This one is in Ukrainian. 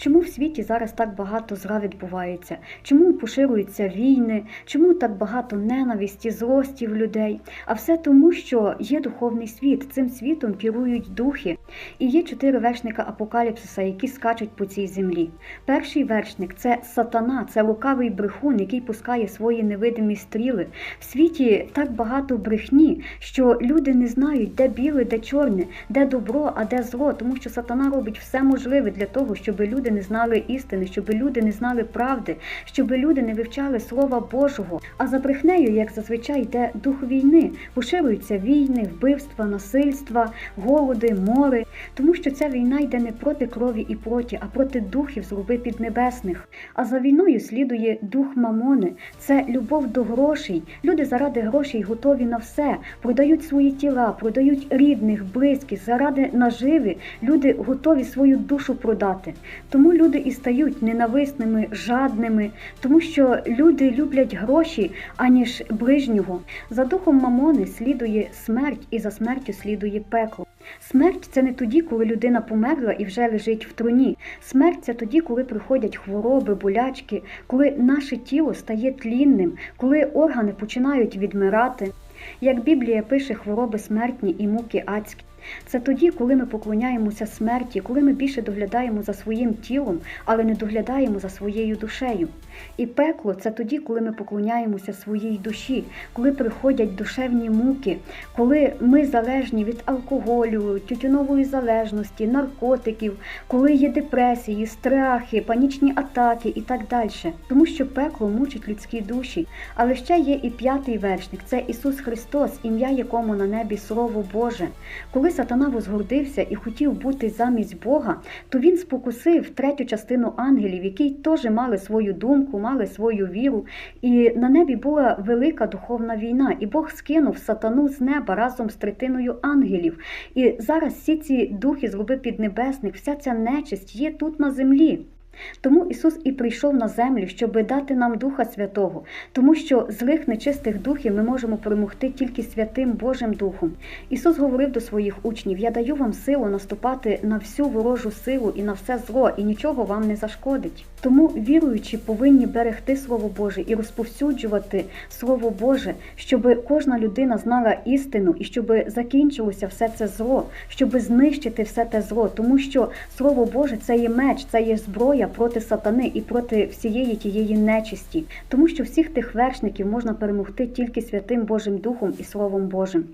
Чому в світі зараз так багато зла відбувається? Чому поширюються війни? Чому так багато ненависті, злості в людей? А все тому, що є духовний світ. Цим світом керують духи. І є чотири вершника апокаліпсиса, які скачуть по цій землі. Перший вершник це сатана, це лукавий брехун, який пускає свої невидимі стріли. В світі так багато брехні, що люди не знають, де біле, де чорне, де добро, а де зло, тому що сатана робить все можливе для того, щоб люди не знали істини, щоб люди не знали правди, щоб люди не вивчали Слова Божого. А за брехнею, як зазвичай, йде дух війни, поширюються війни, вбивства, насильства, голоди, мори, тому що ця війна йде не проти крові і плоті, а проти духів злоби піднебесних. А за війною слідує дух мамони, це любов до грошей. Люди заради грошей готові на все, продають свої тіла, продають рідних, близьких, заради наживи. Люди готові свою душу продати. Тому люди і стають ненависними, жадними, тому що люди люблять гроші, аніж ближнього. За духом мамони слідує смерть, і за смертю слідує пекло. Смерть це не тоді, коли людина померла і вже лежить в труні. Смерть це тоді, коли приходять хвороби, болячки, коли наше тіло стає тлінним, коли органи починають відмирати. Як Біблія пише, хвороби смертні і муки адські. Це тоді, коли ми поклоняємося смерті, коли ми більше доглядаємо за своїм тілом, але не доглядаємо за своєю душею. І пекло це тоді, коли ми поклоняємося своїй душі, коли приходять душевні муки, коли ми залежні від алкоголю, тютюнової залежності, наркотиків, коли є депресії, страхи, панічні атаки і так далі. Тому що пекло мучить людські душі. Але ще є і п'ятий вершник це Ісус Христос, ім'я якому на небі Слово Боже. Коли сатана возгордився і хотів бути замість Бога, то він спокусив третю частину ангелів, які теж мали свою думку, мали свою віру. І на небі була велика духовна війна, і Бог скинув сатану з неба разом з третиною ангелів. І зараз всі ці духи злоби піднебесних, вся ця нечисть є тут на землі. Тому Ісус і прийшов на землю, щоб дати нам Духа Святого, тому що злих нечистих духів ми можемо перемогти тільки святим Божим Духом. Ісус говорив до своїх учнів: Я даю вам силу наступати на всю ворожу силу і на все зло, і нічого вам не зашкодить. Тому віруючі повинні берегти Слово Боже і розповсюджувати Слово Боже, щоб кожна людина знала істину і щоб закінчилося все це зло, щоб знищити все те зло, тому що Слово Боже це є меч, це є зброя проти сатани і проти всієї тієї нечисті, тому що всіх тих вершників можна перемогти тільки святим Божим Духом і Словом Божим.